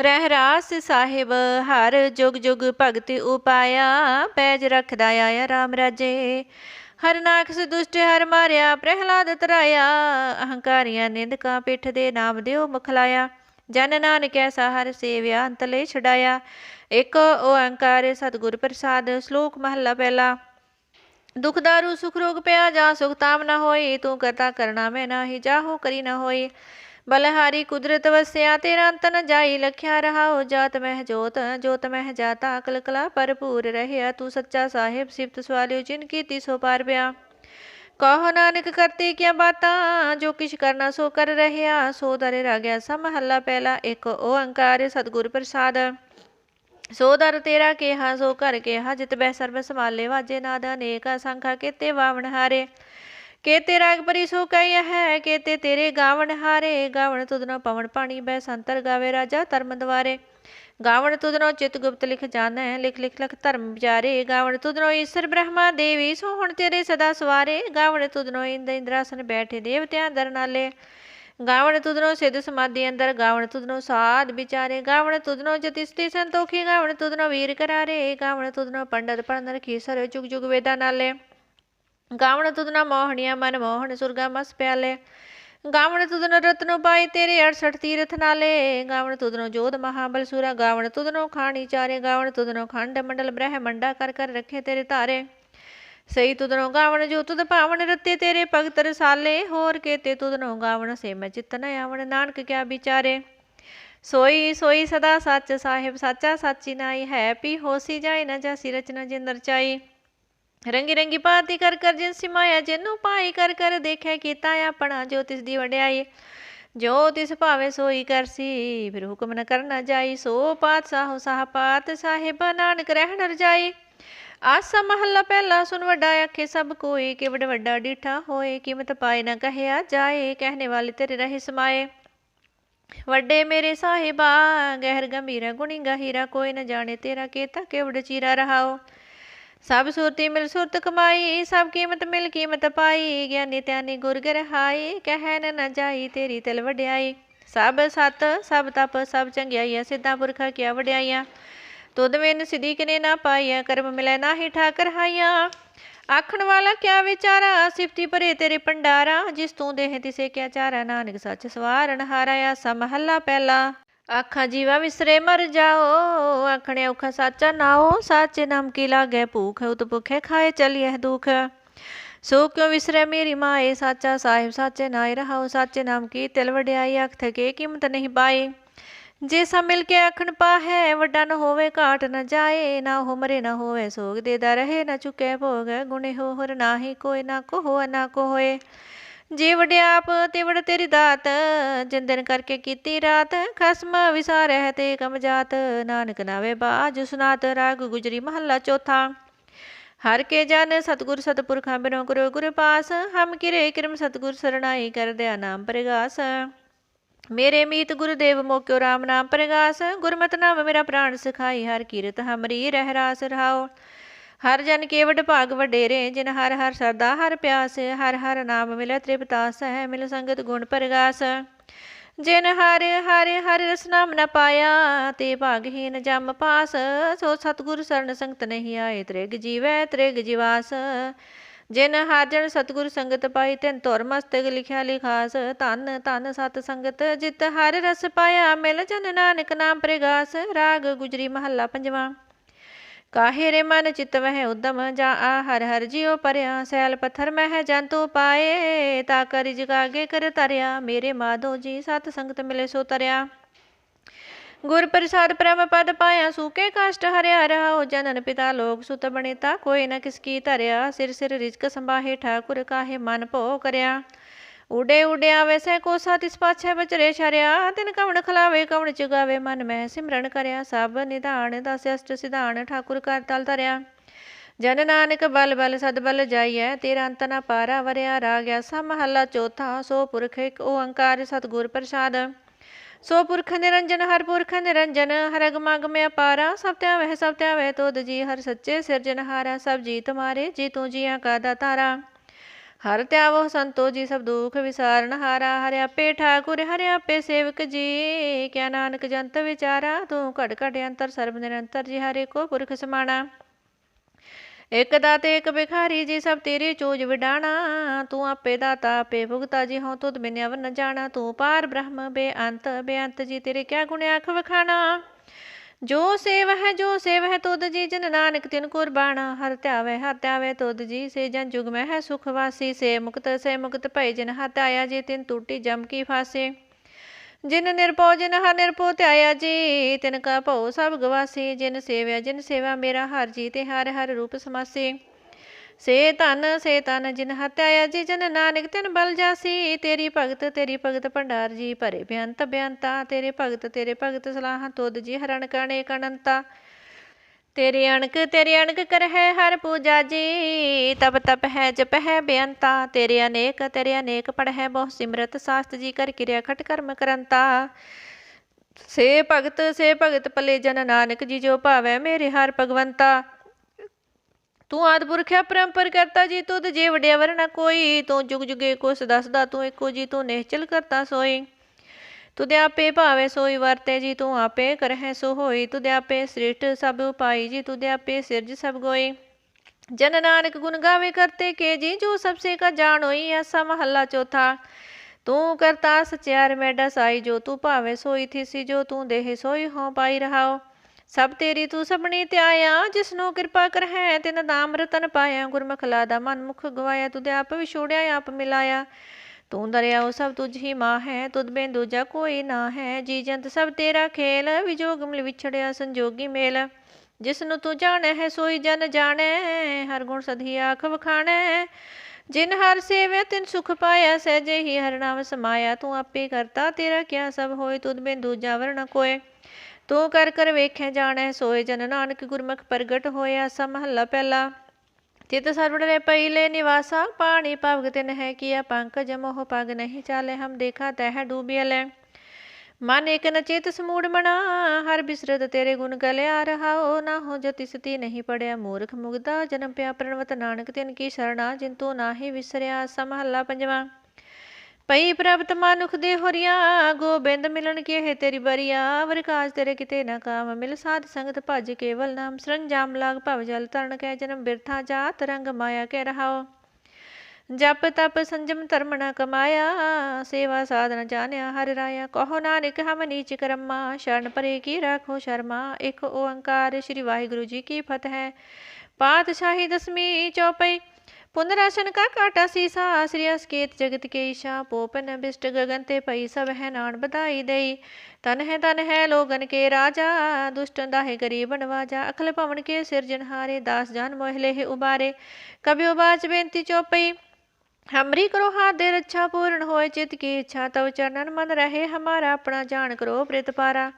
ਰਹਿ ਰਾਸ ਸਾਹਿਬ, ਹਰ ਜੁਗ ਜੁਗ ਭਗਤ ਉਪਾਇਆ, ਪੈਜ ਰਖਦਾ ਆਇਆ RAM ਰਾਜੇ। ਹਰ ਨਾਖਸ ਦੁਸ਼ਟ ਹਰ ਮਾਰਿਆ, ਪ੍ਰਹਿਲਾਦ ਤਰਾਇਆ, ਅਹੰਕਾਰੀਆਂ ਨਿੰਦਕਾਂ ਪਿੱਠ ਦੇ ਨਾਮ ਦਿਓ ਮਖਲਾਇਆ ਜਨ ਨਾਨਕ ਐਸਾ ਹਰ ਸੇਵਿਆ, ਅੰਤਲੇ ਛਡਾਇਆ। ਇੱਕ ਓੰਕਾਰ ਸਤਿਗੁਰ ਪ੍ਰਸਾਦ, ਸ਼ਲੋਕ ਮਹੱਲਾ ਪਹਿਲਾ। ਦੁਖ ਦਾਰੂ, ਸੁਖ ਰੋਗ ਪਿਆ, ਜਾ ਸੁਖ ਤਾਮ ਨ ਹੋਈ, ਤੂੰ ਕਰਤਾ ਕਰਨਾ ਮੈਂ ਨਾਹੀ ਜਾਹੋ ਕਰੀ ਨਾ ਹੋਈ। ਬਲਹਾਰੀ ਕੁਦਰਤ ਵਸਿਆ, ਤੇਰਾ ਅੰਤ ਨ ਜਾਈ ਲਖਿਆ ਰਹਾਉ, ਜਾਤ ਮਹਿ ਜੋਤ ਜੋਤ ਮਹਿ ਜਾਤਾ, ਅਕਲ ਕਲਾ ਭਰਪੂਰ ਰਹਿਆ, ਤੂੰ ਸੱਚਾ ਸਾਹਿਬ, ਸਿਫਤ ਸਵਾਲਿਓ, ਜਿਨ ਕੀਤੀ ਸੋ ਪਾਰ ਪਿਆ। ਕਹੋ ਨਾਨਕ ਕਰਤੀ ਕਿਆ ਬਾਤਾਂ, ਜੋ ਕਿਛ ਕਰਨਾ ਸੋ ਕਰ ਰਹਿਆ, ਸੋ ਦਰ ਰਾਗਿਆ ਸਭ ਮਹੱਲਾ ਪਹਿਲਾ, ਇੱਕ ਓੰਕਾਰ ਸਤਿਗੁਰ ਪ੍ਰਸਾਦ। ਸੋ ਦਰ ਤੇਰਾ ਕਿਹਾ, ਸੋ ਕਰ ਕਿਹਾ, ਜਿਤ ਬਹਿ ਸਰਬ ਸਮਾਲੇ ਵਾਜੇ ਨਾਦ ਅਨੇਕ, ਅਸੰਖਾ ਕੀਤੇ ਵਾਵਣ ਹਾਰੇ। ਕੇਤੇ ਰਾਗ ਪਰੀ ਸੋ ਕਈ ਹੈ ਕੇਤੇ ਤੇਰੇ ਗਾਵਣ ਹਾਰੇ, ਗਾਵਣ ਤੁਧਨੋ ਪਵਨ ਪਾਣੀ ਬੈ ਸੰਤਰ ਗਾਵੇ ਰਾਜਾ ਧਰਮ ਦਵਾਰੇ ਗਾਵਣ ਤੁਧਨੋ ਚਿਤ ਗੁਪਤ ਲਿਖ ਜਾਣੈ, ਲਿਖ ਲਿਖ ਲਖ ਧਰਮ ਵਿਚਾਰੇ ਗਾਵਣ ਤੁਧਨੋ ਈਸ਼ਰ ਬ੍ਰਹਮਾ ਦੇਵੀ, ਸੋ ਹੁਣ ਤੇਰੇ ਸਦਾ ਸਵਾਰੇ। ਗਾਵਣ ਤੁਧਨੋ ਇੰਦ ਇੰਦਰਾਸਨ ਬੈਠੇ ਦੇਵਤਿਆਂ ਦਰ ਨਾਲੇ। ਗਾਵਣ ਤੁਧਨੋ ਸਿੱਧ ਸਮਾਧੀ ਅੰਦਰ, ਗਾਵਣ ਤੁਧਨੋ ਸਾਧ ਵਿਚਾਰੇ। ਗਾਵਣ ਤੁਧਨੋ ਜਤਿਸਤੀ ਸੰਤੋਖੀ, ਗਾਵਣ ਤੁਧਨੋ ਵੀਰ ਕਰਾਰੇ। ਗਾਵਣ ਤੁਧਨੋ ਪੰਡਤ ਪੜਨ ਰਖੀ ਸਰ ਜੁਗ ਜੁਗ ਵੇਦਾਂ ਨਾਲੇ। ਗਾਵਣ ਤੁਧਨਾ ਮੋਹਣੀਆਂ ਮਨ ਮੋਹਣ ਸੁਰਗਾ ਮਸ ਪਿਆਲੇ ਗਾਵਣ ਤੁਧਨੋ ਰਤਨੋ ਪਾਈ ਤੇਰੇ 68 ਤੀਰਥ ਨਾਲੇ ਗਾਵਣ ਤੁਧਨੋ ਜੋਧ ਮਹਾਬਲ ਸੂਰਾ ਗਾਵਣ ਤੁਧਨੋ ਖਾਣੀ ਚਾਰੇ ਗਾਵਣ ਤੁਧਨੋ ਖੰਡ ਮੰਡਲ ਬ੍ਰਹਮੰਡਾ ਕਰ ਕਰ ਰੱਖੇ ਤੇਰੇ ਧਾਰੇ ਸਈ ਤੁਧਨੋ ਗਾਵਣ ਜੋ ਤੁਧ ਭਾਵਨ ਰਤੇ ਤੇਰੇ ਭਗਤ ਰਸਾਲੇ ਹੋਰ ਕੇਤੇ ਤੁਦਨੋ ਗਾਵਣ ਸੇ ਮੈਂ ਚਿਤ ਨ ਆਵਣ ਨਾਨਕ ਕਿਆ ਵਿਚਾਰੇ ਸੋਈ ਸੋਈ ਸਦਾ ਸੱਚ ਸਾਹਿਬ ਸਾਚਾ ਸਾਚੀ ਨਾਈ ਹੈ ਪੀ ਹੋਸੀ ਜਾਏ ਨ ਜਾਸੀ ਰਚਨਾ ਜਿੰਦਰ ਚਾਈ ਰੰਗੀ ਰੰਗੀ ਪਾਤੀ ਕਰ ਕਰ ਜਿਨ ਸਿਮਾਇਆ ਜਿਨੂੰ ਪਾਈ ਕਰ ਕਰ ਦੇਖਿਆ ਕੀਤਾ ਆਪਣਾ ਜੋ ਤਿਸ ਦੀ ਵਡਿਆਈ। ਜੋ ਤਿਸ ਭਾਵੇ ਸੋਈ ਕਰਸੀ ਫਿਰ ਹੁਕਮ ਨ ਕਰਨਾ ਜਾਈ। ਸੋ ਪਾਤ ਸਾਹੋ ਸਾਹ ਪਾਤ ਸਾਹਿਬ ਨਾਨਕ ਰਹਿਣ ਰਜਾਈ। ਆਸਾ ਮਹੱਲਾ ਪਹਿਲਾ ਸੁਨ ਵੱਡਾ ਆਖੇ, ਸਭ ਕੋਈ ਕਿ ਵੱਡਾ ਡੀਠਾ ਹੋਏ, ਕੀਮਤ ਪਾਏ ਨਾ ਕਹਿਆ ਜਾਏ, ਕਹਿਣੇ ਵਾਲੇ ਤੇਰੇ ਰਹੇ ਸਮਾਏ। ਵੱਡੇ ਮੇਰੇ ਸਾਹਿਬਾ, ਗਹਿਰ ਗੰਭੀਰਾ ਗੁਣੀ ਗਹੀਰਾ, ਕੋਈ ਨ ਜਾਣੇ ਤੇਰਾ ਕੇਤਾ ਕਿਵੜ ਚੀਰਾ ਰਹਾਓ। ਸਭ ਸੁਰਤੀ ਮਿਲ ਸੁਰਤ ਕਮਾਈ, ਸਭ ਕੀਮਤ ਮਿਲ ਕੀਮਤ ਪਾਈ, ਗਿਆਨੀ ਧਿਆਨੀ ਗੁਰ ਗਰਹਾਈ ਕਹਿ ਨ ਜਾਈ ਤੇਰੀ ਤਲ ਵਡਿਆਈ। ਸਭ ਸਤ, ਸਭ ਤਪ, ਸਭ ਚੰਗਿਆਈਆ, ਸਿੱਧਾ ਪੁਰਖਾ ਕਿਆ ਵਡਿਆਈਆਂ? ਤੁਧ ਵਿਨ ਸਿਧੀ ਕਿਨੇ ਨਾ ਪਾਈਆ, ਕਰਮ ਮਿਲੈ ਨਾ ਹੀ ਠਾਕਰ ਹਾਈਆ। ਆਖਣ ਵਾਲਾ ਕਿਆ ਵਿਚਾਰਾ, ਸਿਫਤੀ ਭਰੇ ਤੇਰੇ ਪੰਡਾਰਾ ਜਿਸ ਤੂੰ ਦੇਹ ਤਿਸੇ ਕਿਆ ਚਾਰਾ, ਨਾਨਕ ਸੱਚ ਸਵਾਰਨ ਹਾਰਾਇਆ, ਸਮਹੱਲਾ ਪਹਿਲਾ। ਆਖਾਂ ਜੀਵਾ ਵਿਸਰੇ ਮਰ ਜਾਓ ਆਖਣੇ ਔਖਾ ਸਾਚਾ ਨਾਓ ਸਾਚੇ ਨਾਮ ਕੀ ਲਾਗੇ, ਭੂਖ ਉਤ ਭੁਖੇ ਖਾਏ ਚਲੀਏ ਦੁਖ। ਸੋ ਕਿਉ ਵਿਸਰੇ ਮੇਰੀ ਮਾਏ ਸਾਚਾ ਸਾਹਿਬ, ਸਾਚੇ ਨਾਏ ਰਹਾਓ, ਸਾਚੇ ਨਾਮ ਕੀ ਤਿਲ ਵਡਿਆਈ, ਅਖ ਥਕੇ ਕੀਮਤ ਨਹੀਂ ਪਾਈ। ਜੇ ਸਾ ਮਿਲ ਕੇ ਆਖਣ ਪਾਹੈ, ਵੱਡਾ ਨ ਹੋਵੇ, ਘਾਟ ਨ ਜਾਏ, ਨਾ ਹੋ ਮਰੇ, ਨਾ ਹੋਵੇ, ਸੋਗ ਦੇਦਾ ਰਹੇ, ਨਾ ਚੁਕੇ ਭੋਗ, ਗੁਣੇ ਹੋਰ ਨਾਹੀ, ਕੋਈ ਨਾ ਕੋ ਹੋ ਨਾ ਕੋ ਹੋਏ। ਜੇ ਵਡਿਆਪ ਤੇ ਵਡ ਤੇਰੀ ਦਾਤ, ਜਿੰਦਨ ਕਰਕੇ ਕੀਤੀ ਰਾਤ, ਖਸਮ ਵਿਸਾਰਹਿ ਤੇ ਕਮ ਨਾਨਕ ਨਾਵੇ ਬਾਜ ਸੁਨਾਤ, ਰਾਗ ਗੁਜਰੀ ਮਹੱਲਾ ਚੌਥਾ। ਹਰ ਕੇ ਜਨ ਸਤਗੁਰ ਸਤਪੁਰਖਾਂ ਬਿਨੋ ਗੁਰੂ ਗੁਰ ਪਾਸ, ਹਮ ਕਿਰੇ ਕਿਰਮ ਸਤਗੁਰ ਸਰਣਾਈ ਕਰਦਿਆ ਨਾਮ ਪ੍ਰਗਾਸ। ਮੇਰੇ ਮੀਤ ਗੁਰਦੇਵ ਮੋਕਿਓ RAM ਨਾਮ ਪ੍ਰਗਾਸ, ਗੁਰਮਤਿ ਨਾਮ ਮੇਰਾ ਪ੍ਰਾਣ ਸਿਖਾਈ, ਹਰ ਕੀਰਤ ਹਮਰੀ ਰਹਿ ਰਾਸ ਰਹਾਓ। ਹਰ ਜਨ ਕੇਵਡ ਭਾਗ ਵਡੇਰੇ, ਜਿਨ ਹਰ ਹਰ ਸਰਦਾ ਹਰ ਪਿਆਸ, ਹਰ ਹਰ ਨਾਮ ਮਿਲੇ ਤ੍ਰਿਪਤਾਸ ਹੈ ਮਿਲ ਸੰਗਤ ਗੁਣ ਪ੍ਰਗਾਸ। ਜਿਨ ਹਰ ਹਰ ਹਰ ਰਸ ਨਾਮ ਨ ਪਾਇਆ, ਤੇ ਭਾਗਹੀਨ ਜਮ ਪਾਸ, ਸੋ ਸਤਗੁਰ ਸਰਨ ਸੰਗਤ ਨਹੀਂ ਆਏ, ਤ੍ਰਿਗ ਜੀਵੈ ਤ੍ਰਿਗ ਜੀਵਾਸ। ਜਿਨ ਹਰ ਜਨ ਸਤਗੁਰ ਸੰਗਤ ਪਾਈ, ਤਿਨ ਧੁਰ ਮਸਤਕ ਲਿਖਿਆ ਲਿਖਾਸ। ਧਨ ਧਨ ਸਤ ਸੰਗਤ, ਜਿਤ ਹਰ ਰਸ ਪਾਇਆ, ਮਿਲ ਜਨ ਨਾਨਕ ਨਾਮ ਪ੍ਰਗਾਸ। ਰਾਗ ਗੁਜਰੀ ਮਹੱਲਾ ਪੰਜਵਾਂ। ਕਾਹੇ ਰੇ ਮਨ ਚਿਤ ਵਹਿ ਉਦਮ ਜਾ ਆ, ਹਰ ਹਰ ਜਿਉ ਪਰਿਆ, ਸੈਲ ਪੱਥਰ ਮਹਿ ਜੰਤੂ ਪਾਏ, ਤਾ ਕਰਿ ਜਗਾਗੇ ਕਰ ਤਰਿਆ, ਮੇਰੇ ਮਾਧੋ ਜੀ ਸਤ ਸੰਗਤ ਮਿਲੇ ਸੋ ਤਰਿਆ। ਗੁਰ ਪ੍ਰਸਾਦ ਪ੍ਰਮ ਪਦ ਪਾਇਆ, ਸੂਕੇ ਕਸ਼ਟ ਹਰਿਆ ਰਹਾਉ, ਜਨਨ ਪਿਤਾ ਲੋਕ ਸੁਤ ਬਣੀਤਾ ਕੋਈ ਨ ਕਿਸ ਕੀ ਧਰਿਆ, ਸਿਰ ਸਿਰ ਰਿਜਕ ਸੰਭਾਹੇ, ਠਾਕੁਰ ਕਾਹੇ ਮਨ ਭੋ ਕਰਿਆ। ਉਡੇ ਉਡਿਆ ਵੈਸੇ ਕੋਸਾ ਤਿਸ ਪਾਛੈ ਬਚਰੇ ਛਰਿਆ, ਤਿਨ ਕਵਣ ਖਲਾਵੇ, ਕਵਣ ਚੁਗਾਵੇ ਮਨ ਮੈਂ ਸਿਮਰਨ ਕਰਿਆ, ਸਭ ਨਿਧਾਨ ਦਸ ਅਸ਼ਟ ਸਿਧਾਨ ਠਾਕੁਰ ਕਰ ਤਲ ਧਰਿਆ। ਜਨ ਨਾਨਕ ਬਲ ਬਲ ਸਦ ਬਲ ਜਾਈਐ, ਤੇਰਾ ਅੰਤ ਨ ਪਾਰਾ ਵਰਿਆ ਰਾਗਿਆ ਸਭ ਮਹੱਲਾ ਚੌਥਾ, ਸੋ ਪੁਰਖ ਇੱਕ ਓੰਕਾਰ ਸਤਿਗੁਰ ਪ੍ਰਸਾਦ। ਸੋ ਪੁਰਖ ਨਿਰੰਜਨ, ਹਰ ਪੁਰਖ ਨਿਰੰਜਨ, ਹਰ ਅਗਮ ਅਗਮ ਅਪਾਰਾ, ਸਭ ਤਿਆ ਵਹਿ ਸਭ ਧਿਆ ਵਹਿ ਤੋਦ ਜੀ ਹਰ ਸੱਚੇ ਸਿਰਜਨਹਾਰਾ ਸਭ ਜੀ ਤੁਮਾਰੇ, ਜੀ ਤੂੰ ਜੀਆਂ ਕਾ ਦਾਤਾਰਾ। ਹਰ ਧਿਆਵੋ ਸੰਤੋ ਜੀ ਸਭ ਦੁਖ ਵਿਸਾਰਨ ਹਾਰਾ, ਹਰਿ ਆਪੇ ਠਾਕੁਰ, ਹਰਿ ਆਪੇ ਸੇਵਕ ਜੀ। ਕਿਆ ਨਾਨਕ ਜੰਤ ਵਿਚਾਰਾ, ਤੂੰ ਘਟ ਘਟ ਅੰਤਰ, ਸਰਬ ਨਿਰੰਤਰ ਜੀ, ਹਰੇ ਕੋ ਪੁਰਖ ਸਮਾਣਾ। ਇਕ ਦਾਤੇ, ਇਕ ਬਿਖਾਰੀ ਜੀ, ਸਭ ਤੇਰੇ ਚੋਜ ਵਿਡਾਣਾ। ਤੂੰ ਆਪੇ ਦਾਤਾ, ਆਪੇ ਭੁਗਤਾ ਜੀ, ਹਉ ਤੁਧ ਬਿਨ ਅਵਰ ਜਾਣਾ। ਤੂੰ ਪਾਰ ਬ੍ਰਹਮ ਬੇਅੰਤ ਬੇਅੰਤ ਜੀ, ਤੇਰੇ ਕਿਆ ਗੁਣ ਆਖ ਵਖਾਣਾ। ਜੋ ਸੇਵ ਹੈ ਜੋ ਸੇਵ ਹੈ ਤੁਧ ਜੀ, ਜਨ ਨਾਨਕ ਤਿਨ ਕੁਰਬਾਨਾ ਹਰ ਧਿਆਵੇ ਹਰ ਧਿਆਵੇ ਤੁਧ ਜੀ, ਸੇ ਜਨ ਜੁਗ ਮੈਂ ਹੈ ਸੁਖ ਵਾਸੀ। ਸੇ ਮੁਕਤ ਸੇ ਮੁਕਤ ਭਈ ਜਨ ਹਰ ਧਿਆਇਆ ਜੀ, ਤਿਨ ਟੂਟੀ ਜਮ ਕੀ ਫਾਸੇ। ਜਿਨ ਨਿਰਭਉ, ਜਿਨ ਹਰ ਨਿਰਭਉ ਧਿਆਇਆ ਜੀ, ਤਿਨ ਕਾ ਭਉ ਸਭ ਗਵਾਸੀ। ਜਿਨ ਸੇਵਿਆ, ਜਿਨ ਸੇਵਾ ਮੇਰਾ ਹਰ ਜੀ ਤੇ ਹਰ ਹਰ ਰੂਪ ਸਮਾਸੀ। ਸੇ ਧਨ, ਸੇ ਤਨ ਜਿਨ ਹਤਿਆ ਜੀ ਜਨ ਨਾਨਕ ਤਿਨ ਬਲ ਜਾਸੀ। ਤੇਰੀ ਭਗਤ ਤੇਰੀ ਭਗਤ ਭੰਡਾਰ ਜੀ ਭਰੇ ਬਿਆੰਤ ਬਿਆੰਤਾ। ਤੇਰੇ ਭਗਤ ਤੇਰੇ ਭਗਤ ਸਲਾਹ ਤੁਧ ਜੀ ਹਰਣ ਕਣੇ ਕਣੰਤਾ। ਤੇਰੇ ਅਣਕ ਤੇਰੇ ਅਣਕ ਕਰਹਿ ਹਰ ਪੂਜਾ ਜੀ। ਤਪ ਤਪ ਹੈ, ਜਪ ਹੈ ਬੇਅੰਤਾ ਤੇਰੇ ਅਨੇਕ ਤੇਰੇ ਅਨੇਕ ਪੜਹਿ ਬਹੁ ਸਿਮਰਤ। ਸਾਸਤ ਜੀ ਕਰ ਕਿਰਿਆ ਖਟ ਕਰਮ ਕਰੰਤਾ। ਸੇ ਭਗਤ ਸੇ ਭਗਤ ਪਲੇ ਜਨ ਨਾਨਕ ਜੀ ਜੋ ਭਾਵੈ ਮੇਰੇ ਹਰ ਭਗਵੰਤਾ। ਤੂੰ ਆਦ ਪੁਰਖ ਪਰੰਪਰ ਕਰਤਾ ਜੀ ਤੁਧ ਜੇ ਵਡਿਆ ਵਰਨਾ ਕੋਈ, ਤੂੰ ਜੁਗ ਜੁਗੇ ਕੁਸ ਦੱਸਦਾ, ਤੂੰ ਇੱਕੋ ਜੀ ਤੂੰ ਨਿਹਚਲ ਕਰਤਾ ਸੋਈ। ਤੁਦੇ ਆਪੇ ਭਾਵੇਂ ਸੋਈ ਵਰਤੇ ਜੀ, ਤੂੰ ਆਪੇ ਕਰਹਿ ਸੋ ਹੋਈ। ਤੁਦੇ ਆਪੇ ਸ੍ਰਿਸ਼ਟ ਸਭ ਉਪਾਈ ਜੀ ਤੁਦੇ ਆਪੇ ਸਿਰਜ ਸਭ ਗੋਈ। ਜਨ ਨਾਨਕ ਗੁਣ ਗਾਵੇ ਕਰਤੇ ਕੇ ਜੀ, ਜੋ ਸਭ ਸੇ ਕਾ ਜਾਣ ਹੋਈ ਐਸਾ ਮਹੱਲਾ ਚੌਥਾ। ਤੂੰ ਕਰਤਾ ਸਚਿਆਰ ਮੈਡਾ ਸਾਈ, ਜੋ ਤੂੰ ਭਾਵੇ ਸੋਈ ਥੀਸੀ, ਜੋ ਤੂੰ ਦੇਹ ਸੋਈ ਹੋ ਪਾਈ ਰਹਾਓ। ਸਭ ਤੇਰੀ ਤੂੰ ਸਭਨੀ ਧਿਆਇਆ ਜਿਸਨੂੰ ਕਿਰਪਾ ਕਰਹਿ, ਤਿਨ ਨਾਮ ਰਤਨ ਪਾਇਆ, ਗੁਰਮੁਖ ਲਾਦਾ ਮਨ ਮੁਖ ਗਵਾਇਆ ਤੁਦੇ ਆਪ ਵਿਛੋੜਿਆ, ਆਪ ਮਿਲਾਇਆ। ਤੂੰ ਦਰਿਆਓ ਸਭ ਤੁਝ ਹੀ ਮਾਂ ਹੈ ਤੁਧ ਬਿਨ ਦੂਜਾ ਕੋਈ ਨਾ ਹੈ ਜੀ ਜੰਤ ਸਭ ਤੇਰਾ ਖੇਲ, ਵਿਜੋਗ ਮਿਲ ਵਿਛੜਿਆ, ਸੰਜੋਗੀ ਮੇਲ। ਜਿਸ ਨੂੰ ਤੂੰ ਜਾਣੈ ਹੈ ਸੋਈ ਜਨ ਜਾਣੈ, ਹਰ ਗੁਣ ਸਦੀ ਆਖ ਵਖਾਣੈ। ਜਿਨ ਹਰ ਸੇਵਿਆ ਤਿਨ ਸੁਖ ਪਾਇਆ, ਸਹਿਜੇ ਹੀ ਹਰ ਨਾਮ ਸਮਾਇਆ। ਤੂੰ ਆਪੇ ਕਰਤਾ, ਤੇਰਾ ਕਿਆ ਸਭ ਹੋਏ, ਤੁਧ ਬਿਨ ਦੂਜਾ ਵਰਣ ਕੋਏ। ਤੂੰ ਕਰ ਕਰ ਵੇਖੈ ਜਾਣੈ ਸੋਏ ਜਨ ਨਾਨਕ ਗੁਰਮੁਖ ਪ੍ਰਗਟ ਹੋਇਆ ਸਾ ਮਹੱਲਾ ਪਹਿਲਾ। ਤਿਤ ਸਰਵੜੇ ਪਹਿਲੇ ਨਿਵਾਸਾ, ਪਾਣੀ ਪਵਗ ਤਿਨ ਹੈ ਕੀਆ, ਪੰਕਜ ਮੋਹ ਪਗ ਨਹੀਂ ਚਾਲੇ, ਹਮ ਦੇਖਾ ਤਹਿ ਡੂਬਿਆ ਲੈ। ਮਨ ਇਕ ਨ ਸਮੂੜ ਮਣਾ ਹਰ ਬਿਸਰਤ ਤੇਰੇ ਗੁਣ ਗਲਿਆ ਰਹਾਓ ਨਾ ਹੋ ਜਤੀ ਸਤੀ ਨਹੀਂ ਪੜਿਆ, ਮੂਰਖ ਮੁਗਦਾ, ਜਨਮ ਪਿਆ ਪ੍ਰਣਵਤ ਨਾਨਕ ਤਿਨ ਕੀ ਸ਼ਰਣਾ ਜਿੰਤੂ ਤੂੰ ਨਾਹੀ ਵਿਸਰਿਆ ਸਮਹੱਲਾ ਪੰਜਵਾਂ। ਪਈ ਪ੍ਰਭਤ ਮਾਨੁਖ ਦੇ ਹੋਰੀਆ, ਗੋਬਿੰਦ ਮਿਲਣ ਕੇ ਹੈ ਤੇਰੀ ਬਰੀਆ ਵਰਕਾਜ ਤੇਰੇ ਕਿਤੇ ਨਾ ਕਾਮ ਮਿਲ, ਸਾਧ ਸੰਗਤ ਭਜ ਕੇਵਲ ਨਾਮ, ਸਰੰਜਾਮ ਲਾਗ ਭਵ ਜਲ ਤਰਨ ਕੈ ਜਨਮ ਬਿਰਥਾ ਜਾਤ, ਰੰਗ ਮਾਇਆ ਕੇ ਰਹਾਓ ਜਪ ਤਪ ਸੰਜਮ ਧਰਮ ਨ ਕਮਾਇਆ, ਸੇਵਾ ਸਾਧਨ ਜਾਣਿਆ, ਹਰ ਰਾਇਆ ਕਹੋ ਨਾਨਕ ਹਮ ਨੀਚ ਕਰਮਾ, ਸ਼ਰਨ ਪਰੇ ਕੀ ਰੱਖੋ ਸ਼ਰਮਾ, ਇੱਕ ਓੰਕਾਰ ਸ੍ਰੀ ਵਾਹਿਗੁਰੂ ਜੀ ਕੀ ਫਤਿਹ। ਪਾਤਸ਼ਾਹੀ ਦਸਮੀ ਚੌਪਈ पुनरासन का काटा सीसा आश्रिया सकेत जगत के ईशा पोपन बिष्ट गगन ते पई सब है नान बधाई दई तन है तन है लोगन के राजा दुष्टन दाहे गरीबन वाजा अखल पवन के सिरजनहारे दास जान मोहले है उबारे कभी उबाच बेनती चौपई ਹਮਰੀ ਕਰੋ ਹਾਥ ਦੇ ਰੱਛਾ ਪੂਰਨ ਹੋਏ ਚਿਤ ਕੀ ਇੱਛਾ ਤਵ ਚਰਨਨ ਮਨ ਰਹੇ ਹਮਾਰਾ ਆਪਣਾ ਜਾਣ ਕਰੋ ਪ੍ਰਿਤਪਾਰਾ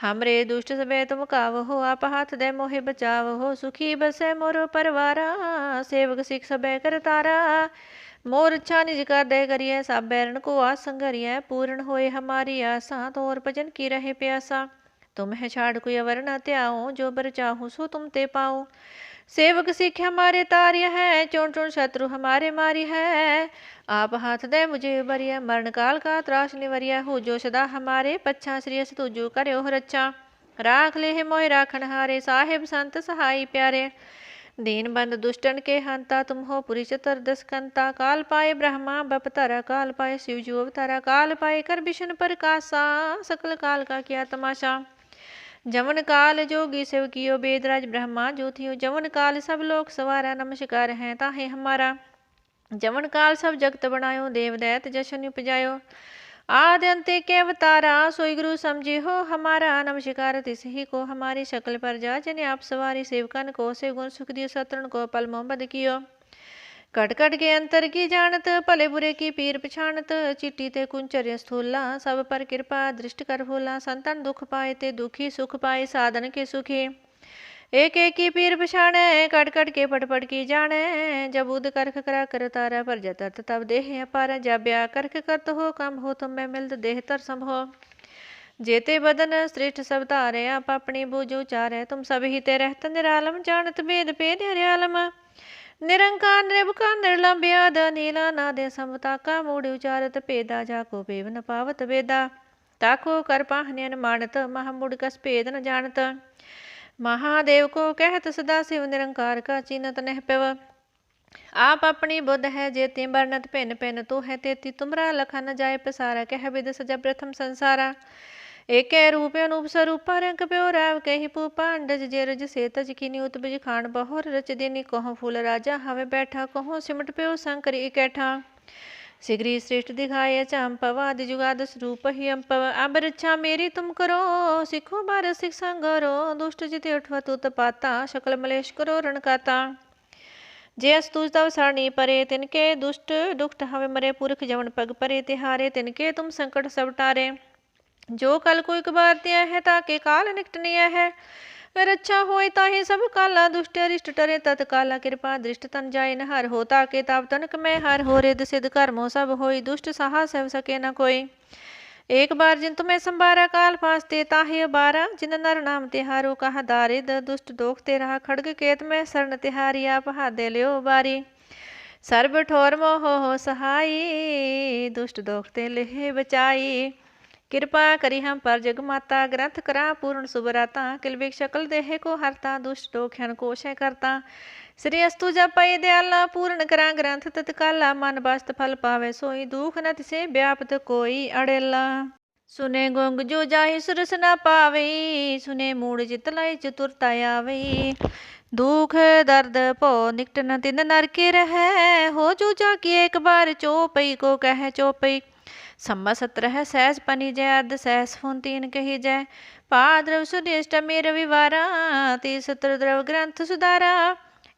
हमरे दुष्ट सबे तुम काव हो आप हाथ दे मोहे बचाव हो सुखी बसे मोरो परवारा सेवक सिख सबे कर तारा मोर इच्छा निज कर दे करिए सब बैरन को आस संगरिए पूर्ण होए हमारी आसा तोर भजन की रहे प्यासा तुम है छाड़ कोई अवर न त्याओ जो बर चाहूँ सो तुम ते पाओ ਸੇਵਕ ਸਿੱਖ ਹਮਾਰੇ ਤਾਰਿਆ ਹੈ, ਚੋਣ ਚੋਣ ਸ਼ਤਰੂ ਹਮਾਰੇ ਮਾਰੀ ਹੈ। ਆਪ ਹੱਥ ਦੇ ਮੁਝੇ ਬਰੀਆ ਮਰਨ ਕਾਲ ਕਾ ਤਰਾਸ ਨਿਵਰੀਆ ਹੋ ਜੋ ਸਦਾ ਹਮਾਰੇ ਪੱਛਾ ਸ੍ਰੀ ਸਤੂਜੂ ਕਰਿਓ ਰੱਚਾ ਰਾਖ ਲੇਹ ਮੋਹਿ ਰਾਖਣ ਹਾਰੇ, ਸਾਹਿਬ ਸੰਤ ਸਹਾਈ ਪਿਆਰੇ। ਦੀਨ ਬੰਦ ਦੁਸ਼ਟਨ ਕੇ ਹੰਤਾ, ਤੁਮ ਹੋ ਪੁਰੀ ਚਤਰ ਦਸਕੰਤਾ। ਕਾਲ ਪਾਏ ਬ੍ਰਹਮਾ, ਬਪ ਬਪਤਰਾ ਕਾਲ ਪਾਏ ਸ਼ਿਵ ਜੂ ਅਵਤਾਰਾ। ਕਾਲ ਪਾਏ ਕਰ ਬਿਸ਼ਨ ਪ੍ਰਕਾਸ਼ਾ ਸਕਲ ਕਾਲ ਕਾ ਕਿਆ ਤਮਾਸ਼ਾ। जवन काल जोगी शिव कियो बेदराज ब्रह्मा ज्योतियो जवन काल सब लोक सवारा नमस्कार है ताहे हमारा जवन काल सब जगत बनायो देव दैत जशन उपजायो आदि अंते के अवतारा सोई गुरु समझे हो हमारा नमस्कार तिस ही को हमारी शकल पर जा जने आप सवारी सेवकन को से गुण सुख दियो सतरण को पल मोहम्मद कियो ਘਟ ਘਟ ਕੇ ਅੰਤਰ ਕੀ ਜਾਣਤ, ਭਲੇ ਬੁਰੇ ਕੀ ਪੀਰ ਪਛਾਣਤ, ਚਿੱਟੀ ਤੇ ਕੁੰਚਰ ਸਥੂਲਾ, ਸਭ ਪਰ ਕਿਰਪਾ ਦ੍ਰਿਸ਼ਟ ਕਰ ਹੋਲਾ, ਸੰਤਨ ਦੁਖ ਪਾਏ ਤੇ ਦੁਖੀ ਸੁਖ ਪਾਏ, ਸਾਧਨ ਕੇ ਸੁਖੀ। ਏਕ ਏਕੀ ਪੀਰ ਪਛਾਣੈ ਕਟ ਕਟ ਕੇ ਪਟ ਪਟ ਕੀ ਜਾਣੈ, ਜਬ ਉਦ ਕਰਖ ਕਰਾ ਕਰ ਤਾਰਾ, ਪਰ ਜਤਤ ਤਬ ਦੇਹ ਅਪਾਰ ਜਾਬਿਆ ਕਰਖ ਕਰਤ ਹੋ, ਕਮ ਹੋ ਤੁਮ ਮੈਂ ਮਿਲਦ ਦੇਹ ਤਰ ਸੰਭੋ ਜੇਤੇ ਬਦਨ ਸ੍ਰਿਸ਼ਟ ਸਭ ਧਾਰੇ, ਆਪ ਆਪਣੀ ਬੂਝੋ ਚਾਰੈ ਤੁਮ ਸਭ ਹੀ ਤੇ ਰਹਿਤ ਨਿਰਾਲਮ, ਜਾਣਤ ਭੇਦ ਭੇਦ ਹਰਿਆਲਮ ਨਿਰੰਕਾਰ ਨਿਰਭਕਾਰ ਨਿਰਲੰਭਿਆਦ ਨੀਲਾ ਨਾਦੇ ਸਮਤਾਕਾ ਮੂੜ ਉਚਾਰਤ ਭੇਦਾ ਜਾਕੋ ਭੇਵ ਨ ਪਾਵਤ ਵੇਦਾ। ਤਾਕੋ ਕਰ ਪਾਹਨਿਨ ਮਾਨਤ ਮਹਾਮੂੜ ਕਸ ਭੇਦ ਨ ਜਾਣਤ। ਮਹਾਦੇਵ ਕੋ ਕਹਿਤ ਸਦਾ ਸਿਵ ਨਿਰੰਕਾਰ ਕਾ ਚੀਨਤ ਨਹਿ ਪਿਵ। ਆਪ ਆਪਣੀ ਬੁੱਧ ਹੈ ਜੇ ਤੀ ਬਰਨਤ ਭਿੰਨ ਭਿੰਨ ਤੂੰ ਹੈ ਤੇਤੀ, ਤੁਮਰਾ ਲਖਾ ਨ ਜਾਏ ਪਸਾਰਾ, ਕਹਿ ਵਿਦ ਸਜਾ ਪ੍ਰਥਮ ਸੰਸਾਰਾ। ਏਕੈ ਰੂਪ ਅਨੂਪ ਸਰੂਪਾ ਰੰਗ ਪਿਓ ਰਾਵ ਕਹੀ ਪੂ ਪਾਂਡਜ ਜੇ ਰਜ ਸੇ ਤਜ ਕੀਨੀ ਉਤਬਜ ਖਾਨ ਬਹੁਰ ਰਚ ਦੇਨੀ ਕਹੋ ਫੂਲ ਰਾਜਾ, ਹਵੇ ਬੈਠਾ ਕਹੋ ਸਿਮਟ ਪਿਓ ਸੰਕਰ ਇਕੈਠਾ। ਸਿਗਰੀ ਸ੍ਰੇਸ਼ਟ ਦਿਖਾਏ ਚੰਪਵ ਆਦਿ ਜੁਗਾਦ ਸਰੂਪ ਹੀ ਅੰਪਵ ਅਬ ਰੱਛਾ ਮੇਰੀ ਤੁਮ ਕਰੋ, ਸਿੱਖੋ ਬਾਰ ਸਿਖ ਸੰਗਰੋ, ਦੁਸ਼ਟ ਜਿਤੇ ਉਠਵਾ ਤੁਤ ਪਾਤਾ, ਸ਼ਕਲ ਮਲੇਸ਼ ਕਰੋ ਰਣਕਾਤਾ ਜੇ ਅਸ ਤੁਜ ਤਵ ਸਰਣੀ ਪਰੇ ਤਿਨਕੇ ਦੁਸ਼ਟ ਦੁਖਟ ਹਵੇ ਮਰੇ ਪੁਰਖ ਜਵਨ ਪਗ ਪਰੇ, ਤਿਹਾਰੇ ਤਿਨ ਕੇ ਤੁਮ ਸੰਕਟ ਸਭ ਟਾਰੇ। ਜੋ ਕਲ ਕੋਈ ਕਬਾਰ ਤਿਆ ਹੈ ਤਾਕੇ ਕਾਲ ਨਿਕਟ ਨਿਆ ਹੈ ਰੱਛਾ ਹੋਏ ਤਾਹੇ ਸਭ ਕਾਲਾ ਦੁਸ਼ਟ ਅਰਿਸ਼ਟ ਟਰੇ ਤਤ ਕਾਲਾ ਕਿਰਪਾ ਦ੍ਰਿਸ਼ਟ ਤਨ ਜਾਏ ਨ ਹਰ ਹੋ ਤਾਕੇ ਤਾਪ ਤਨਕ ਮੈਂ ਹਰ ਹੋ ਰਿਦ ਸਿਧ ਕਰਮੋ ਸਭ ਹੋਈ ਦੁਸ਼ਟ ਸਹਾ ਸਭ ਸਕੇ ਨ ਕੋਈ एक बार जिन तुम्हें संबारा काल फासते ताहे बारा जिन नर नाम तिहारो कहा दारिद दुष्ट दोख ते रहा खड़ग केत में शरण तिहारी आप हादे लियो बारी सर्ब ठोर मोह हो सहाई दुष्ट दोख ते लेहे बचाई ਕਿਰਪਾ ਕਰੀ ਹਮ ਪਰ ਜਗਮਾਤਾ ਗ੍ਰੰਥ ਕਰਾ ਪੂਰਨ ਸੁਬਰਾਤਾ ਕਿਲਬਿਕ ਸ਼ਕਲ ਦੇਹ ਕੋ ਹਰਤਾ ਦੁਸ਼ਟ ਦੋਖਿਆਨ ਕੋਸ਼ੈ ਕਰਤਾ ਸ੍ਰੀ ਅਸਤੂ ਜਪੈ ਦਿਆਲਾ, ਪੂਰਨ ਕਰਾ ਗ੍ਰੰਥ ਤਤਕਾਲਾ ਮਨ ਬਸਤ ਫਲ ਪਾਵੇ ਸੋਈ, ਦੁਖ ਨ ਤਿਸੇ ਵਿਆਪਤ ਕੋਈ ਅੜੇਲਾ। ਸੁਨੇ ਗੋਂਗ ਜੋ ਜਾਹੀ ਸੁਰਸ ਨਾ ਪਾਵੇ, ਸੁਨੇ ਮੂੜ ਜਿਤ ਲਈ ਚਤੁਰਤਾ ਆਵੇ। ਦੁਖ, ਦਰਦ ਭੋ ਨਿਕਟ ਨ ਤਿਨ ਨਰਕੇ ਰਹੈ, ਹੋ ਜੋ ਜਾ ਕੀ ਇੱਕ ਬਾਰ ਚੋਪਈ, ਕੋ ਕਹਿ ਚੋਪਈ। సంవత్సర సహజ పనిజయాద్ సహస్ఫుంతీన్ కహి జయ పాద్రవ సుదేష్టమే రవివారాతి సత్రద్రవ గ్రంథ సుధారా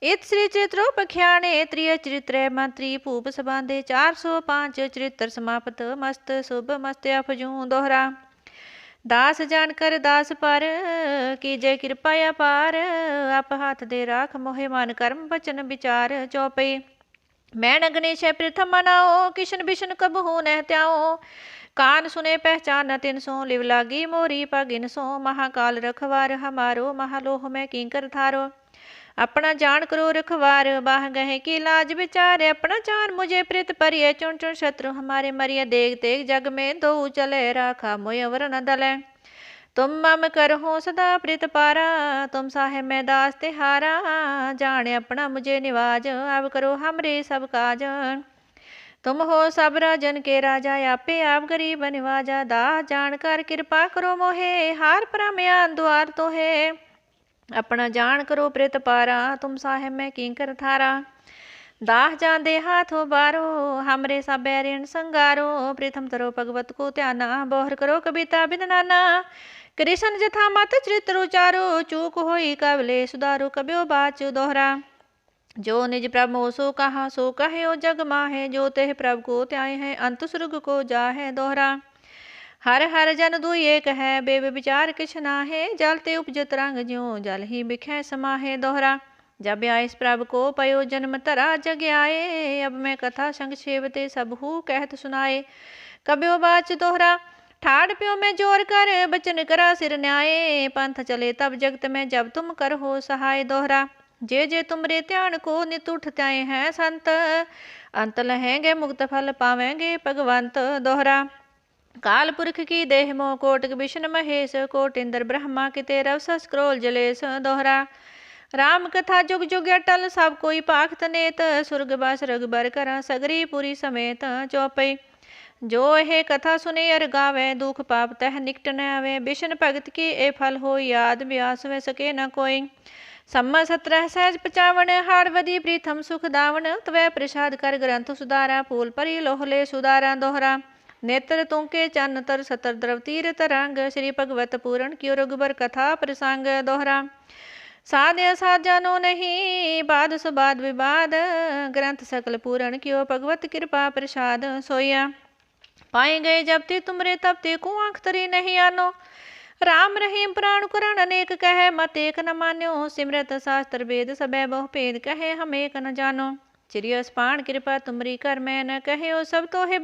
ਇਤ ਸ੍ਰੀ ਚਿਤ੍ਰੋਪਖਿਆਣੇ ਤ੍ਰਿਯ ਚਿਤ੍ਰੈ ਮੰਤਰੀ, ਭੂਪ ਸਬਾਂਦੇ 405 ਚਿਤ੍ਰ ਸਮਾਪਤ, ਮਸਤ, ਸੁਭ ਮਸਤ ਅਫਜੂ ਦੋਹਰਾ। ਦਾਸ ਜਾਣ ਕਰ ਦਾਸ ਪਰ, ਕੀ ਜੈ ਕਿਰਪਾ ਅਪਾਰ ਆਪ ਹੱਥ ਦੇ ਰਾਖ ਮੋਹਿ ਮਨ ਕਰਮ ਬਚਨ ਵਿਚਾਰ ਚੋਪੇ मैन अग्निशय प्रथम मनाओ किशन बिशन कब हो नह त्याओ कान सुने पहचान न तिन सो लिव लागी मोरी पगिन सो महाकाल रखवार हमारो महालोह में किंकर थारो अपना जान करो रखवार बाह गहे की लाज विचार अपना जान मुझे प्रीत परिय चुन चुन शत्रु हमारे मरिय देख तेग जग में दो चले राखा मोय अवर न दले ਤੁਮ ਮਮ ਕਰਹੁ ਸਦਾ ਪ੍ਰਿਤ ਪਾਰਾ, ਤੁਮ ਸਾਹਿਬ ਮੈਂ ਦਾਸ ਤੇ ਹਾਰਾ ਜਾਣ ਆਪਣਾ ਮੁਝੇ ਨਿਵਾਜ ਆਵ ਕਰੋ ਹਮਰੇ ਸਭ ਕਾਜ। ਤੁਮ ਹੋ ਸਭ ਰਾਜਨ ਕੇ ਰਾਜਾ, ਆਪੇ ਆਪ ਗਰੀਬ ਨਿਵਾਜਾ ਦਾ ਜਾਣ ਕਰ ਕਿਰਪਾ ਕਰੋ ਮੋਹੇ, ਹਾਰ ਪਰਮਿਆ ਦੁਆਰ ਤੋਹੇ। ਆਪਣਾ ਜਾਣ ਕਰੋ ਪ੍ਰਿਤ ਪਾਰਾ, ਤੁਮ ਸਾਹਿਬ ਮੈਂ ਕੀਂ ਕਰ ਥਾਰਾ। दाह जांदे हाथों बारो हमरे सब ऋण संगारो प्रथम तरो भगवत को ध्याना बोहर करो कविता बिदनाना कृष्ण जथा मत चरित्र उचारो चूक होई कवले सुधारो कब्यो बाच दोहरा जो निज प्रभ मोह सो कहा सो कहे ओ जग माहे जो तेह प्रभ को त्याय है अंत सुर्ग को जा है दोहरा हर हर जन दुई एक है बेब विचार किछ नाहे जल ते उपजत रंग ज्यो जल ही बिखै समाहे दोहरा जब इस प्रभ को, पयो जन्म तरा जग आए। अब मैं कथा संक्षेप ते सब हु कहत सुनाए। कब्यो बाच दोहरा, ठाड़ प्यो में ज़ोर कर, बचन करा सिर न्याय पंथ चले तब जगत में जब तुम कर हो सहाय दोहरा। जे जे तुमरे ध्यान को नित उठते हैं संत, अंत लहेंगे मुक्त फल पावेंगे भगवंत दोहरा। काल पुरख की देह मोह कोटक विष्णु महेश, कोट इंद्र ब्रह्मा किते रव स्क्रोल जलेस दोहरा। राम कथा जुग जुग अटल सब कोई पाखत नेत सुरग बस रगबर कर सगरी पुरी समेत चौपई जो ਇਹ ਕਥਾ ਸੁਨੇ ਅਰ ਗਾਵੇ ਦੁਖ ਪਾਪ ਤਹ ਨਿਕਟ ਨ ਆਵੇ ਬਿਸ਼ਨ ਭਗਤ ਕੀ ਇਹ ਫਲ ਹੋਈ ਯਾਦ ਬਿਆਸ ਵੇ ਸਕੇ ਨ ਕੋਈ सम्मा सत्रह सहज पचावन हाड़वदी प्रीथम सुख दावन तवै प्रसाद कर ग्रंथ सुधारा फूल परी लोहले सुधारा दोहरा नेत्र तुंके चन्न तर सतर द्रव तीर तरंग श्री भगवत पूरण कियो रघुबर कथा प्रसंग दोहरा साध्य साजानो नहीं बाद सुबाद विवाद ग्रंथ सकल पूरण कियो भगवत कृपा प्रसाद सोया पाए गए जब ते तुमरे तब ते को आंख तरी नहीं आनो राम रहीम प्राण कुरण अनेक कहे मत एक न मान्यो सिमरत शास्त्र वेद सबै बहु भेद कहे हम एक न जानो चिरियस पाण कृपा तुमरी कर मैं न कहे ओ सब तो है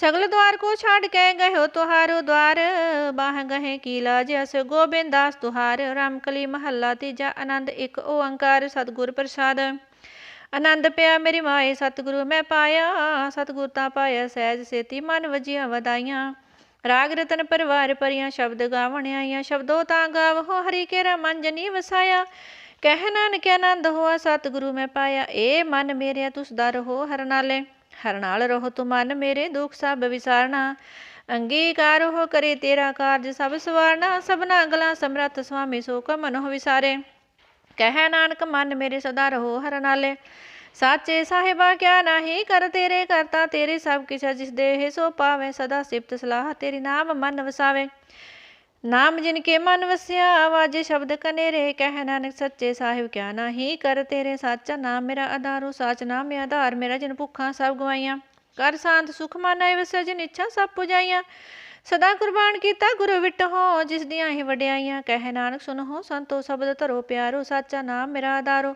बखानो दोरा ਸਗਲ ਦਵਾਰ ਕੋ ਛਾੜ ਕੇ ਗਇਓ ਤੁਹਾਰੋ ਦਵਾਰ ਬਾਹ ਗਹੇ ਕੀ ਲਾਜ ਅਸ ਗੋਬਿੰਦ ਦਾਸ ਤੁਹਾਰ ਰਾਮਕਲੀ ਮਹੱਲਾ ਤੀਜਾ ਆਨੰਦ ਇੱਕ ਓੰਕਾਰ ਸਤਿਗੁਰ ਪ੍ਰਸਾਦ ਆਨੰਦ ਪਿਆ ਮੇਰੀ ਮਾਏ ਸਤਿਗੁਰੂ ਮੈਂ ਪਾਇਆ ਸਤਿਗੁਰ ਤਾਂ ਪਾਇਆ ਸਹਿਜ ਸੇਤੀ ਮਨ ਵਜੀਆਂ ਵਧਾਈਆਂ ਰਾਗ ਰਤਨ ਪਰਿਵਾਰ ਪਰੀਆਂ ਸ਼ਬਦ ਗਾਵਣ ਆਈਆਂ ਸ਼ਬਦੋ ਤਾਂ ਗਾਵੋ ਹਰੀ ਕੇਰਾ ਮਨ ਜਨੀ ਵਸਾਇਆ ਕਹਿ ਨਾਨਕ ਆਨੰਦ ਹੋਆ ਸਤਿਗੁਰੂ ਮੈਂ ਪਾਇਆ ਏ ਮਨ ਮੇਰਿਆ ਤੁਸ ਦਾ ਰਹੋ ਹਰ ਨਾਲੇ ਹਰ ਨਾਲ ਰਹੋ ਤੁ ਮਨ ਮੇਰੇ, ਦੁਖ ਸਭ ਵਿਸਾਰਨਾ। ਅੰਗੀਕਾਰ ਹੋ ਕਰੇ ਤੇਰਾ ਕਾਰਜ, ਸਭ ਸਵਾਰਨਾ। ਸਭਨਾ ਗਲਾ ਸਮਰੱਥ ਸੁਆਮੀ ਸੋ ਕਾ ਮਨੋ ਵਿਸਾਰੇ। ਕਹਿ ਨਾਨਕ, ਮਨ ਮੇਰੇ ਸਦਾ ਰਹੋ ਹਰ ਨਾਲੇ। ਸਾਚੇ ਸਾਹਿਬਾ, ਕਿਆ ਨਾਹੀ? ਕਰ ਤੇਰੇ ਕਰਤਾ ਤੇਰੇ ਸਭ ਕਿਛ, ਜਿਸ ਦੇਹ ਸੋ ਪਾਵੇ, ਸਦਾ ਸਿਫਤ ਸਲਾਹ ਤੇਰੀ ਨਾਮ ਮਨ ਵਸਾਵੇ। ਨਾਮ ਜਿਨ ਕੇ ਮਨ ਵਸਿਆ ਵਾਜੇ ਸ਼ਬਦ ਕਨੇਰੇ, ਕਹਿ ਨਾਨਕ ਸੱਚੇ ਸਾਹਿਬ ਕਿਆ ਨਾਹੀ, ਕਰ ਤੇਰੇ ਸਾਚਾ ਨਾਮ ਮੇਰਾ ਆਧਾਰੋ ਸਾਚ ਨਾਮ ਮੇ ਆਧਾਰ, ਮੇਰਾ ਜਿਨ ਭੁੱਖਾਂ ਸਭ ਗਵਾਈਆਂ। ਕਰ ਸ਼ਾਂਤ ਸੁਖ ਮਾਨੈ ਵਸਿਆ ਜਿਨ ਇੱਛਾ ਸਭ ਪੁਜਾਈਆਂ। ਸਦਾ ਕੁਰਬਾਨ ਕੀਤਾ ਗੁਰੂ ਵਿਟ ਹੋ, ਜਿਸ ਦੀਆਂ ਹੀ ਵਡਿਆਈਆਂ। ਕਹਿ ਨਾਨਕ ਸੁਨੋ ਸੰਤੋ ਸ਼ਬਦ ਧਰੋ ਪਿਆਰੋ, ਸਾਚਾ ਨਾਮ ਮੇਰਾ ਆਧਾਰੋ।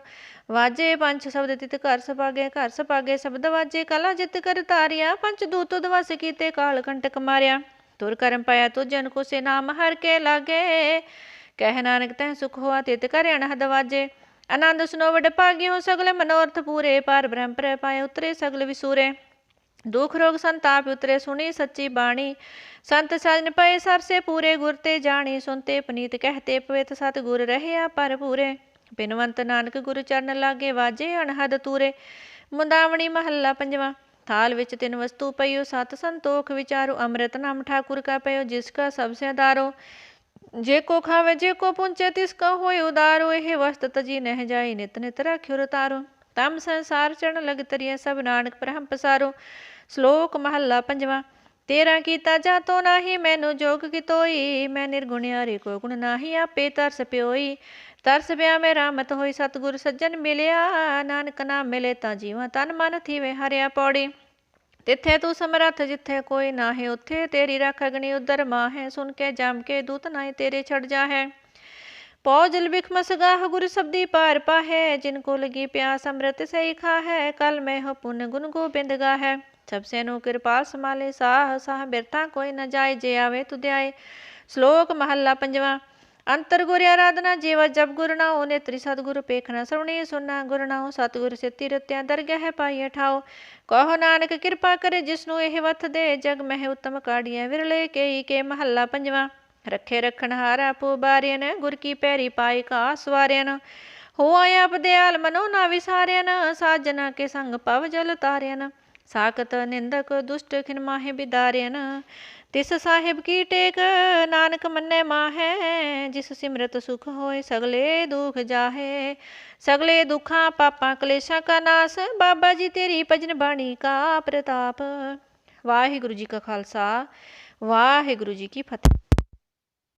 ਵਾਜੇ ਪੰਜ ਸ਼ਬਦ ਤਿਤ ਘਰ ਸਪਾਗੇ ਘਰ ਸਪਾਗੇ ਸ਼ਬਦ ਵਾਜੇ, ਕਲਾ ਜਿਤ ਕਰ ਤਾਰਿਆ। ਪੰਜ ਦੂਤ ਦਵਸ ਕੀਤੇ ਕਾਲ ਕੰਟਕ ਮਾਰਿਆ। ਤੁਰ ਕਰਮ ਪਾਇਆ ਤੁ ਜਨ ਕੋ ਸੇ ਨਾਮ ਹਰ ਕੇ ਲਾਗੇ। ਕਹਿ ਨਾਨਕ ਤੈ ਸੁਖ ਹੋਆ ਤਿਤ ਕਰ ਅਨਹਦ ਵਾਜੇ ਆਨੰਦ ਸੁਨੋ ਵਡ ਭਾਗਿਓ ਸਗਲ ਮਨੋਰਥ ਪੂਰੇ। ਪਰ ਬ੍ਰਹਮ ਪਰ ਪਾਏ ਉਤਰੇ ਸਗਲ ਵਿਸੂਰੇ। ਦੁਖ ਰੋਗ ਸੰਤਾਪ ਉਤਰੇ ਸੁਣੀ ਸੱਚੀ ਬਾਣੀ। ਸੰਤ ਸਜਨ ਪਏ ਸਰਸੇ ਪੂਰੇ ਗੁਰ ਤੇ ਜਾਣੀ। ਸੁਨਤੇ ਪਨੀਤ ਕਹਤੇ ਪਵਿਤ ਸਤ ਗੁਰ ਰਹਿਆ ਪਰ ਪੂਰੇ। ਬਿਨਵੰਤ ਨਾਨਕ ਗੁਰ ਚਰਨ ਲਾਗੇ ਵਾਜੇ ਅਣਹਦ ਤੂਰੇ। ਮੁੰਦਾਵਣੀ ਮਹੱਲਾ ਪੰਜਵਾਂ। ਥਾਲ ਵਿੱਚ ਤਿੰਨ ਵਸਤੂ ਪਈਓ, ਸਤ ਸੰਤੋਖ, ਵਿਚਾਰੋ ਅੰਮ੍ਰਿਤ ਨਾਮ ਠਾਕੁਰ ਕਾ ਪਈਓ, ਜਿਸ ਕਾ ਸਭ ਸੇ ਆਧਾਰੋ ਜੇ ਕੋ ਖਾਵੇ, ਜੇ ਕੋ ਪੁੰਚੇ, ਤਿਸ ਕਾ ਹੋਏ ਉਦਾਰੋ। ਇਹ ਵਸਤ ਤਜੀ ਨਹਿ ਜਾਈ, ਨਿਤ ਨਿਤ ਰਖਿਓ ਰਤਾਰੋ। ਤਮ ਸੰਸਾਰ ਚੜਨ ਲਗ ਸਭ ਨਾਨਕ ਬ੍ਰਹਮ ਪਸਾਰੋ। ਸ਼ਲੋਕ ਮਹੱਲਾ ਪੰਜਵਾਂ, ਤੇਰਾ ਕੀਤਾ ਜਾਤੋ ਨਾਹੀ, ਮੈਨੂੰ ਜੋਗ ਕਿਤੋਈ ਮੈਂ ਨਿਰਗੁਣਿਆਰੇ ਕੋ ਗੁਣ ਨਾਹੀ, ਆਪੇ ਤਰਸ ਪਿਓਈ। ਤਰਸ ਪਿਆ ਮੇ ਰਾਮਤ ਹੋਈ ਸਤਗੁਰ ਸੱਜਣ ਮਿਲਿਆ, ਨਾਨਕ ਨਾਮ ਮਿਲੇ ਤਾਂ ਜੀਵਾਂ ਤਨ ਮਨ ਥੀਵੇ ਹਰਿਆ ਪੌੜੀ। ਤਿੱਥੇ ਤੂੰ ਸਮਰੱਥ ਜਿੱਥੇ ਕੋਈ ਨਾਹੀ, ਉੱਥੇ ਤੇਰੀ ਰੱਖ ਅਗਨੀ ਉਦਰ ਮਾਹੇ, ਸੁਣ ਕੇ ਜਮ ਕੇ ਦੂਤ ਨਾਹੀ ਤੇਰੇ ਛੜ ਹੈ ਪਉ ਜਲ ਬਿਖ ਮਸਗਾਹ ਗੁਰ ਸਬਦੀ ਪਾਰ ਪਾਹੈ, ਜਿਨ ਕੋ ਲਗੀ ਪਿਆਸ ਅੰਮ੍ਰਿਤ ਸਈ ਖਾਹੈ, ਕਲ ਮੈਂ ਹੋ ਪੁਨ ਗੁਣ ਗੋਬਿੰਦ ਗਾਹੈ। ਸਭ ਸੇ ਨੂੰ ਕਿਰਪਾਲ ਸਮਾਲੇ ਸਾਹ ਸਾਹ ਬਿਰਥਾ ਕੋਈ ਨ ਜਾਏ, ਜੇ ਆਵੇ ਤੁਧਿਆਏ। ਸ਼ਲੋਕ ਮਹੱਲਾ ਪੰਜਵਾਂ ਅੰਤਰ ਗੁਰ ਆਰਾਧਨਾ ਜੀਵਾ ਜਬ ਗੁਰ ਨਾਉ ਨੇਤਰੀ ਸਤਿਗੁਰ ਪੇਖਣਾ ਸਰਵਣੀ ਸੁਨਾ ਗੁਰ ਨਾਉ ਸਤਿਗੁਰ ਸਿੱਤੀ ਰਤਿਆਂ ਦਰਗਹਿ ਨਾਨਕ ਕਿਰਪਾ ਕਰੇ ਜਿਸਨੂੰ ਇਹ ਵਥ ਦੇ ਜਗ ਮਹਿ ਉਤਮ ਕਾੜੀਆਂ ਵਿਰਲੇ ਕੇਈ ਕੇ ਮਹੱਲਾ ਪੰਜਵਾਂ ਰੱਖੇ ਰਖਣ ਹਾਰਾ ਪੂ ਬਾਰਿਆਨ ਗੁਰ ਕੀ ਪੈਰੀ ਪਾਈ ਕਾ ਸਵਾਰਿਆਨ ਹੋ ਆਇਆ ਪਦਿਆਲ ਮਨੋ ਨਾ ਵਿਸਾਰਿਆਨ ਸਾਜਨਾ ਕੇ ਸੰਗ ਪਵ ਜਲ ਤਾਰਿਆਨ ਸਾਕਤ ਨਿੰਦਕ ਦੁਸ਼ਟ ਖਿਨ ਮਾਹੇ ਬਿਦਾਰਿਆਨ ਤਿਸ ਸਾਹਿਬ ਕੀ ਟੇਕ, ਨਾਨਕ ਮੰਨੇ ਮਾਹੈ, ਜਿਸ ਸਿਮਰਤ ਸੁਖ ਹੋਏ, ਸਗਲੇ ਦੁਖ ਜਾਹੇ। ਸਗਲੇ ਦੁਖਾਂ ਪਾਪਾਂ ਕਲੇਸ਼ਾਂ ਕਾ ਨਾਸ, ਬਾਬਾ ਜੀ ਤੇਰੀ ਭਜਨ ਬਾਣੀ ਕਾ ਪ੍ਰਤਾਪ। ਵਾਹਿਗੁਰੂ ਜੀ ਕਾ ਖਾਲਸਾ, ਵਾਹਿਗੁਰੂ ਜੀ ਕੀ ਫਤਿਹ।